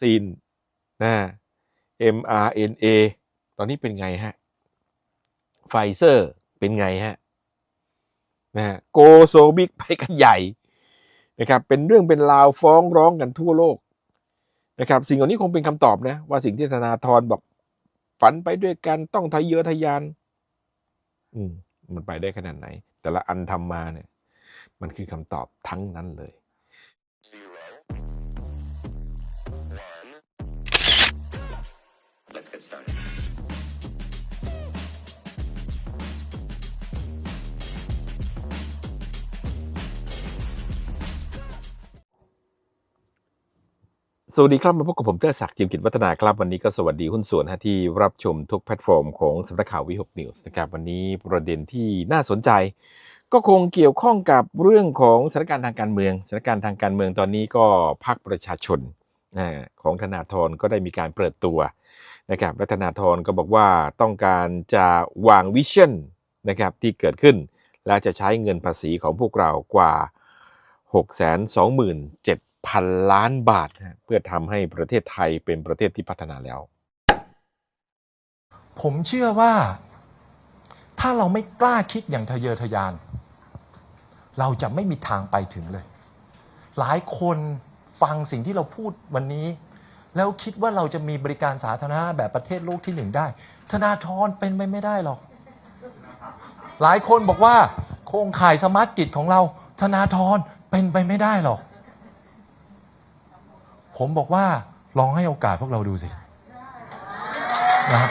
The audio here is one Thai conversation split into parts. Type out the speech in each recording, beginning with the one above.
ซีนนะ mRNA ตอนนี้เป็นไงฮะไฟเซอร์เป็นไงฮะนะโกโซบิกไปกันใหญ่นะครับเป็นเรื่องเป็นราวฟ้องร้องกันทั่วโลกนะครับสิ่งเหล่านี้คงเป็นคำตอบนะ ว่าสิ่งที่ธนาธรบอกฝันไปด้วยกันต้องทะเยอทะยาน อืมมันไปได้ขนาดไหน แต่ละอันทำมาเนี่ย มันคือคำตอบทั้งนั้นเลย สวัสดีครับ มาพบกับผมเตอร์ศักดิ์จิมกิจวัฒนาครับ วันนี้ก็สวัสดีหุ้นส่วนฮะที่รับชมทุกแพลตฟอร์มของสำนักข่าววิหกนิวส์นะครับวันนี้ประเด็นที่น่าสนใจ ก็คงเกี่ยวข้องกับเรื่องของสถานการณ์ทางการเมืองสถานการณ์ทางการเมืองตอนนี้ก็พรรคประชาชนนะของธนาธรก็ได้มีการเปิดตัวนะครับและธนาธรก็บอกว่าต้องการจะวางวิชั่นนะครับที่เกิดขึ้น และจะใช้เงินภาษีของพวกเรากว่า 627,000ล้านบาท เพื่อทำให้ประเทศไทยเป็นประเทศที่พัฒนาแล้ว ผมเชื่อว่า ถ้าเราไม่กล้าคิดอย่างทะเยอทะยาน เราจะไม่มีทางไปถึงเลย หลายคนฟังสิ่งที่เราพูดวันนี้ แล้วคิดว่าเราจะมีบริการสาธารณะแบบประเทศโลกที่หนึ่งได้ ธนาธรเป็นไปไม่ได้หรอก หลายคนบอกว่า โครงข่ายสมาร์ทกิจของเรา ธนาธรเป็นไปไม่ได้หรอก ผมบอกว่าลองให้โอกาสพวกเราดูสินะครับ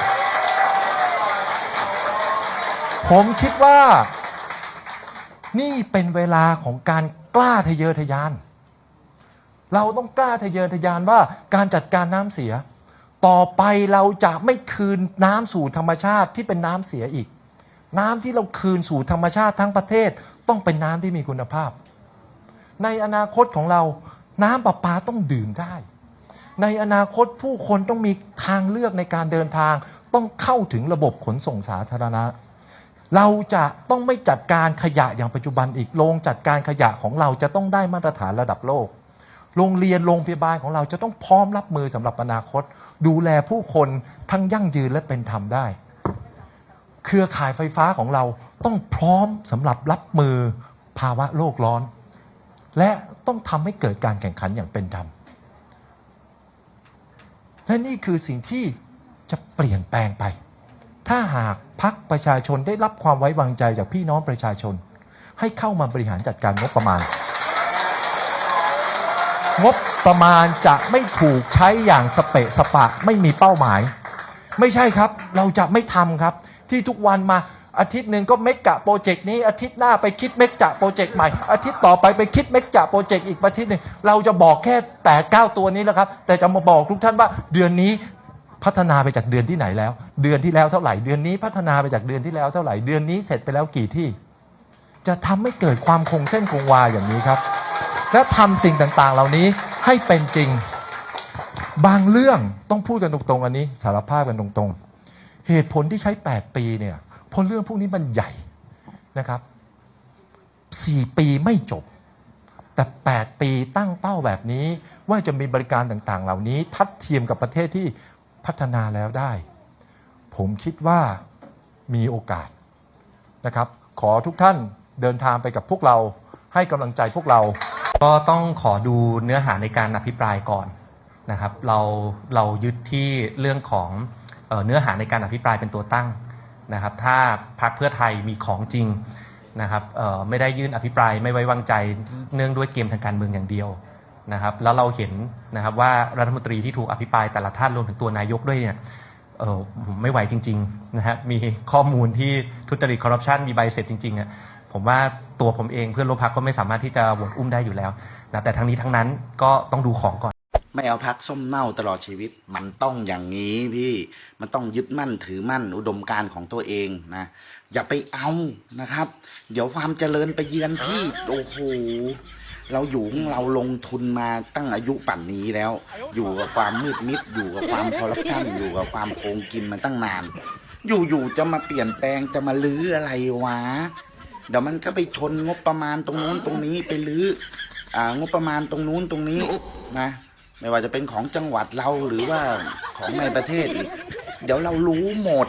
ผมคิดว่า นี่เป็นเวลาของการกล้าทะเยอทะยาน เราต้องกล้าทะเยอทะยานว่าการจัดการน้ำเสีย ต่อไปเราจะไม่คืนน้ำสู่ธรรมชาติที่เป็นน้ำเสียอีก น้ำที่เราคืนสู่ธรรมชาติทั้งประเทศ ต้องเป็นน้ำที่มีคุณภาพ ในอนาคตของเรา น้ำประปาต้องดื่มได้ ในอนาคตผู้คนต้องมีทางเลือกในการเดินทาง ต้องเข้าถึงระบบขนส่งสาธารณะ เราจะต้องไม่จัดการขยะอย่างปัจจุบันอีกโรงจัดการขยะของเราจะต้องได้มาตรฐานระดับโลก โรงเรียนโรงพยาบาลของเราจะต้องพร้อมรับมือสำหรับอนาคต ดูแลผู้คนทั้งยั่งยืนและเป็นธรรมได้ เครือข่ายไฟฟ้าของเราต้องพร้อมสำหรับรับมือภาวะโลกร้อน และต้องทำให้เกิดการแข่งขันอย่างเป็นธรรม และนี่คือสิ่งที่จะเปลี่ยนแปลงไป ถ้าหากพักประชาชนได้รับความไว้วางใจจากพี่น้องประชาชน ให้เข้ามาบริหารจัดการงบประมาณ งบประมาณจะไม่ถูกใช้อย่างสเปะสปะไม่มีเป้าหมาย ไม่ใช่ครับ เราจะไม่ทำครับที่ทุกวันมา อาทิตย์หนึ่งก็เมกะโปรเจกต์นี้อาทิตย์หน้าไปคิดเมกะโปรเจกต์ใหม่ อาทิตย์ต่อไปไปคิดเมกะโปรเจกต์อีกอาทิตย์หนึ่งเราจะบอกแค่แปดเก้าตัวนี้แหละครับ แต่จะมาบอกทุกท่านว่าเดือนนี้พัฒนาไปจากเดือนที่ไหนแล้ว เดือนที่แล้วเท่าไหร่เดือนนี้พัฒนาไปจากเดือนที่แล้วเท่าไหร่เดือนนี้เสร็จไปแล้วกี่ที่ จะทำให้เกิดความคงเส้นคงวาอย่างนี้ครับ และทำสิ่งต่างๆ เหล่านี้ให้เป็นจริงบางเรื่องต้องพูดกันตรงๆอันนี้ สารภาพกันตรงๆ เหตุผลที่ใช้ 8 ปีเนี่ย เพราะเรื่องพวกนี้มันใหญ่นะครับ4ปีไม่จบ แต่ 8 ปีตั้งเป้าแบบนี้ ว่าจะมีบริการต่างๆ เหล่านี้ ทัดเทียมกับประเทศที่พัฒนาแล้วได้ ผมคิดว่ามีโอกาสนะครับ ขอทุกท่านเดินทางไปกับพวกเราให้กำลังใจพวกเรา ก็ต้องขอดูเนื้อหาในการอภิปรายก่อนนะครับ เราเรายึดที่เรื่องของเออเนื้อหาในการอภิปรายเป็นตัวตั้ง นะครับถ้าพรรคเพื่อไทยมีของจริงนะครับไม่ได้ยื่นอภิปรายไม่ไว้วางใจเนื่องด้วยเกมทางการเมืองอย่างเดียวนะครับแล้วเราเห็นนะครับว่ารัฐมนตรีที่ถูกอภิปรายแต่ละท่านรวมถึงตัวนายกด้วยเนี่ยเออไม่ไหวจริงๆนะฮะมีข้อมูลที่ทุจริตคอร์รัปชันมีใบเสร็จจริงๆอะผมว่าตัวผมเองเพื่อนร่วมพักก็ไม่สามารถที่จะโหวตอุ้มได้อยู่แล้วนะแต่ทั้งนี้ทั้งนั้นก็ต้องดูของก่อน ไม่เอาพักส้มเน่าตลอดชีวิต มันต้องอย่างนี้พี่มันต้องยึดมั่นถือมั่นอุดมการของตัวเองนะอย่าไปเอานะครับ เดี๋ยวความเจริญไปเยือนพี่โอ้โหเราอยู่ของเราลงทุนมาตั้งอายุป่านนี้แล้ว อยู่กับความมืดมิด อยู่กับความคอร์รัปชันอยู่กับความโกงกินมาตั้งนาน อยู่ๆจะมาเปลี่ยนแปลงจะมาลื้ออะไรวะเดี๋ยวมันก็ไปชนงบประมาณตรงนู้นตรงนี้ไปลื้ออ่างบประมาณตรงนู้นตรงนี้นะ ไม่ว่าจะเป็นของจังหวัดเราหรือว่าของในประเทศอีก เดี๋ยวเรารู้หมด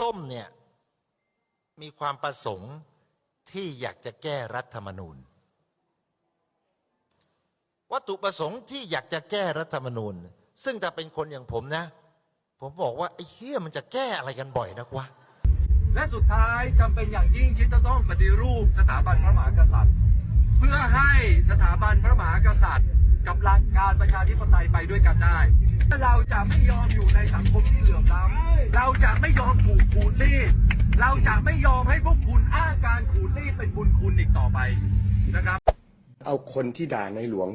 ส้มเนี่ย มีความประสงค์ที่อยากจะแก้รัฐธรรมนูญ วัตถุประสงค์ที่อยากจะแก้รัฐธรรมนูญ ซึ่งถ้าเป็นคนอย่างผมนะ ผมบอกว่า ไอ้เฮียมันจะแก้อะไรกันบ่อยนักวะและสุดท้ายจำเป็นอย่างยิ่งที่จะต้องปฏิรูปสถาบันพระมหากษัตริย์ เพื่อให้สถาบันพระมหากษัตริย์ กับหลักการประชาธิปไตยไปด้วยกันได้เราจะไม่ยอมอยู่ในสังคมที่เหลื่อมล้ำเราจะไม่ยอมถูกขูดรีดเราจะไม่ยอมให้พวกคุณอ้างการขูดรีดเป็นบุญคุณอีกต่อไปนะครับ เอาคนที่ด่าในหลวง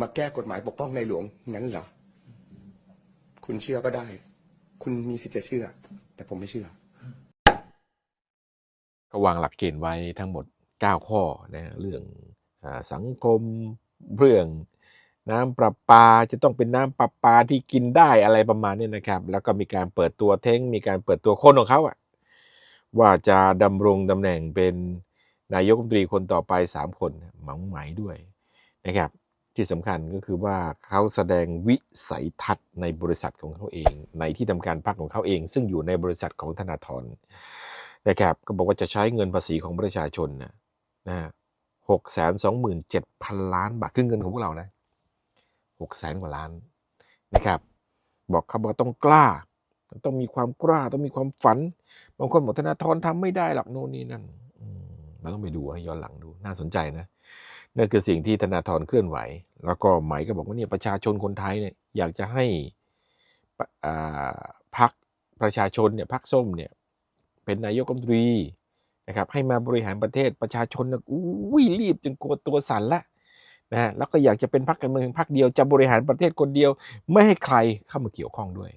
มาแก้กฎหมายปกป้องในหลวงงั้นเหรอคุณเชื่อก็ได้ คุณมีสิทธิ์จะเชื่อ แต่ผมไม่เชื่อก็วางหลักเกณฑ์ไว้ทั้งหมด 9 ข้อนะเรื่องอาสังคม เรื่องน้ำประปาจะต้องเป็นน้ำประปาที่กินได้อะไรประมาณนี้นะครับ แล้วก็มีการเปิดตัวเท้ง มีการเปิดตัวคนของเขาอะว่าจะดำรงตำแหน่งเป็นนายกรัฐมนตรีคนต่อไป 3 คนหมังไหมายด้วยนะครับ ที่สำคัญก็คือว่าเขาแสดงวิสัยทัศน์ในบริษัทของเขาเอง ในที่ทำการพรรคของเขาเอง ซึ่งอยู่ในบริษัทของธนาธรนะครับ ก็บอกว่าจะใช้เงินภาษีของประชาชนนะนะ หกแสนสองหมื่นเจ็ดพันล้านบาทคือเงินของพวกเรานะหกแสนกว่าล้านนะครับ บอกเขาบอกต้องกล้า ต้องมีความกล้า ต้องมีความฝัน บางคนบอกธนาธรทำไม่ได้หรอกโน่นนี่นั่นมเราต้องไปดูให้ย้อนหลังดูน่าสนใจนะนั่นคือสิ่งที่ธนาธรเคลื่อนไหว แล้วก็หมายก็บอกว่าเนี่ยประชาชนคนไทยเนี่ยอยากจะให้ปะอ่าพักประชาชนเนี่ยพักส้มเนี่ยเป็นนายกรัฐมนตรี นะครับให้มาบริหารประเทศประชาชนอุ้ยรีบจนกลัวตัวสั่นละนะฮะแล้วก็อยากจะเป็นพรรคการเมืองพรรคเดียวจะบริหารประเทศคนเดียว ไม่ให้ใครเข้ามาเกี่ยวข้องด้วย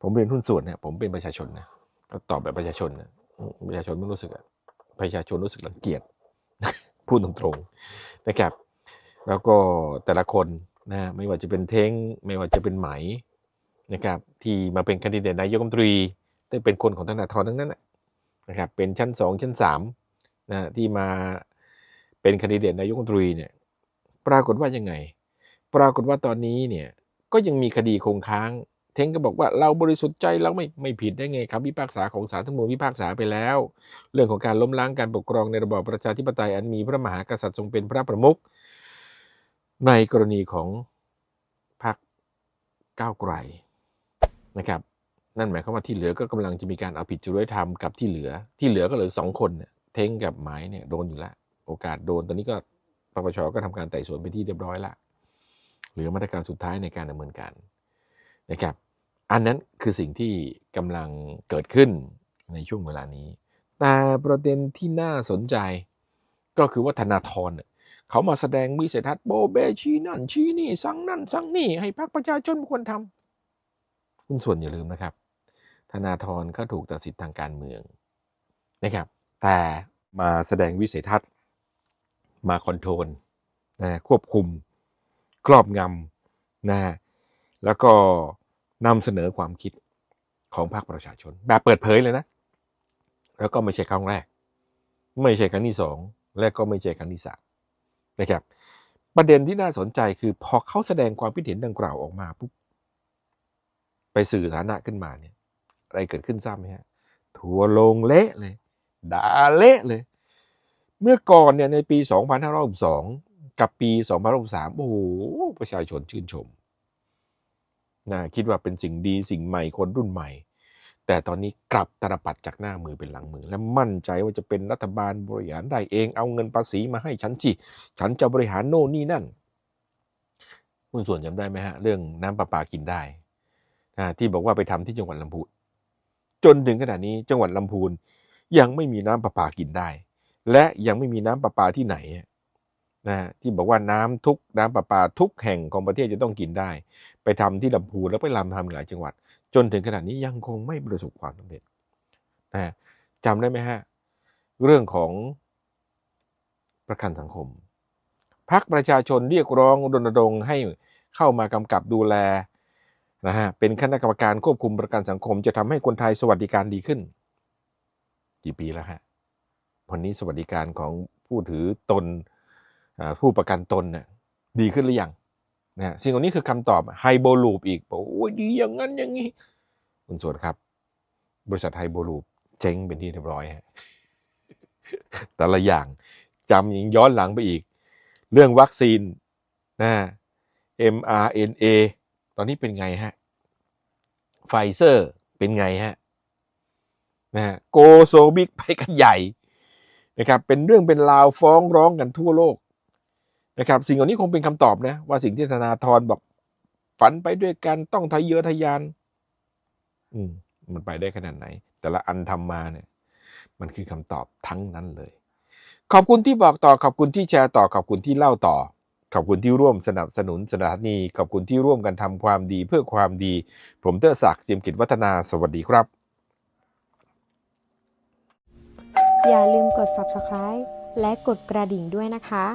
ผมเรียนหุ้นส่วนเนี่ยผมเป็นประชาชนนะก็ตอบแบบประชาชนนะประชาชนไม่รู้สึกอะประชาชนรู้สึกรังเกียจพูดตรงๆนะครับ แล้วก็แต่ละคนนะไม่ว่าจะเป็นเท้ง ไม่ว่าจะเป็นไหมนะครับ ที่มาเป็นคนดิเดตนายกรัฐมนตรี เป็นคนของธนาธรทั้งนั้นนะครับ เป็นชั้นสองชั้นสามนะที่มาเป็นคนดิเดตนายกรัฐมนตรีเนี่ย ปรากฏว่ายังไง ปรากฏว่าตอนนี้เนี่ยก็ยังมีคดีคงค้าง เท้งก็บอกว่าเราบริสุทธิ์ใจเราไม่ไม่ผิดได้ไงครับพิพากษาของศาลทั้งมวลพิพากษาไปแล้ว เรื่องของการล้มล้างการปกครองในระบอบประชาธิปไตยอันมีพระมหากษัตริย์ทรงเป็นพระประมุขในกรณีของพรรคก้าวไกลนะครับ นั่นหมายความว่าที่เหลือก็กำลังจะมีการเอาผิดจริยธรรมกับที่เหลือ ที่เหลือก็เหลือสองคนเนี่ยเท้งกับหมายเนี่ยโดนอยู่แล้วโอกาสโดนตอนนี้ก็ปปชก็ทำการไต่สวนไปที่เรียบร้อยละเหลือมาตรการสุดท้ายในการดำเนินการนะครับ อันนั้นคือสิ่งที่กำลังเกิดขึ้นในช่วงเวลานี้ แต่ประเด็นที่น่าสนใจก็คือว่าธนาธรเนี่ยเขามาแสดงวิสัยทัศน์โบเบชี้นั่นชี้นี่สั่งนั่นสั่งนี่ให้พรรคประชาชนเป็นคนทำคุณส่วนอย่าลืมนะครับ ธนาธรก็ถูกตัดสิทธิ์ทางการเมืองนะครับ แต่มาแสดงวิสัยทัศน์ มาคอนโทรลนะควบคุมครอบงำนะแล้วก็นำเสนอความคิดของภาคประชาชน แบบเปิดเผยเลยนะ แล้วก็ไม่ใช่ครั้งแรก ไม่ใช่ครั้งที่สองและก็ไม่ใช่ครั้งที่สามนะครับ ประเด็นที่น่าสนใจคือพอเขาแสดงความคิดเห็นดังกล่าวออกมาปุ๊บไปสื่อสาธาระขึ้นมาเนี่ย อะไรเกิดขึ้นทราบไหมฮะทัวลงเละเลยด่าเละเลย เมื่อก่อนเนี่ยในปี 2562 กับปี2063 โอ้โห ประชาชนชื่นชมนะคิดว่าเป็นสิ่งดีสิ่งใหม่คนรุ่นใหม่ แต่ตอนนี้กลับตรปัดจากหน้ามือเป็นหลังมือ และมั่นใจว่าจะเป็นรัฐบาลบริหารได้เองเอาเงินภาษีมาให้ฉันจีฉันจะบริหารโน่นนี่นั่นคุณส่วนจำได้ไหมฮะ เรื่องน้ำประปากินได้ที่บอกว่าไปทำที่จังหวัดลำพูน จนถึงขณะนี้จังหวัดลำพูนยังไม่มีน้ำประปากินได้ และยังไม่มีน้ำประปาที่ไหนนะที่บอกว่าน้ำทุกน้ำประปาทุกแห่งของประเทศจะต้องกินได้ ไปทำที่ลำพูนแล้วไปลำทำหลายจังหวัด จนถึงขณะนี้ยังคงไม่ประสบความสำเร็จนะจำได้ไหมฮะเรื่องของประกันสังคมพักประชาชนเรียกร้องรณรงค์ให้เข้ามากำกับดูแล นะฮะเป็นคณะกรรมการควบคุมประกันสังคม จะทำให้คนไทยสวัสดิการดีขึ้น กี่ปีแล้วฮะวันนี้สวัสดิการของผู้ถือตนอผู้ประกันตนเนี่ยดีขึ้นหรือยังนะฮะสิ่งเหล่านี้คือคำตอบไฮโบลูปอีกบอกโอ้ยดีอย่างนั้นอย่างนี้ คุณสวนครับ บริษัทไฮโบลูปเจ๊งเป็นที่เรียบร้อยฮะแต่ละอย่างจำยังย้อนหลังไปอีก เรื่องวัคซีนนะ mRNA ตอนนี้เป็นไงฮะไฟเซอร์เป็นไงฮะนะฮะโกโซบิกไปกันใหญ่นะครับเป็นเรื่องเป็นราวฟ้องร้องกันทั่วโลกนะครับสิ่งเหล่านี้คงเป็นคำตอบนะ ว่าสิ่งที่ธนาธรบอกฝันไปด้วยกันต้องทะเยอทะยาน อืม มันไปได้ขนาดไหน แต่ละอันทำมาเนี่ย มันคือคำตอบทั้งนั้นเลย ขอบคุณที่บอกต่อขอบคุณที่แชร์ต่อขอบคุณที่เล่าต่อ ขอบคุณที่ร่วมสนับสนุนสถานี ขอบคุณที่ร่วมกันทำความดีเพื่อความดี ผมเตอร์ศักดิ์จิมกิจวัฒนา สวัสดีครับ อย่าลืมกด subscribe และกดกระดิ่งด้วยนะคะ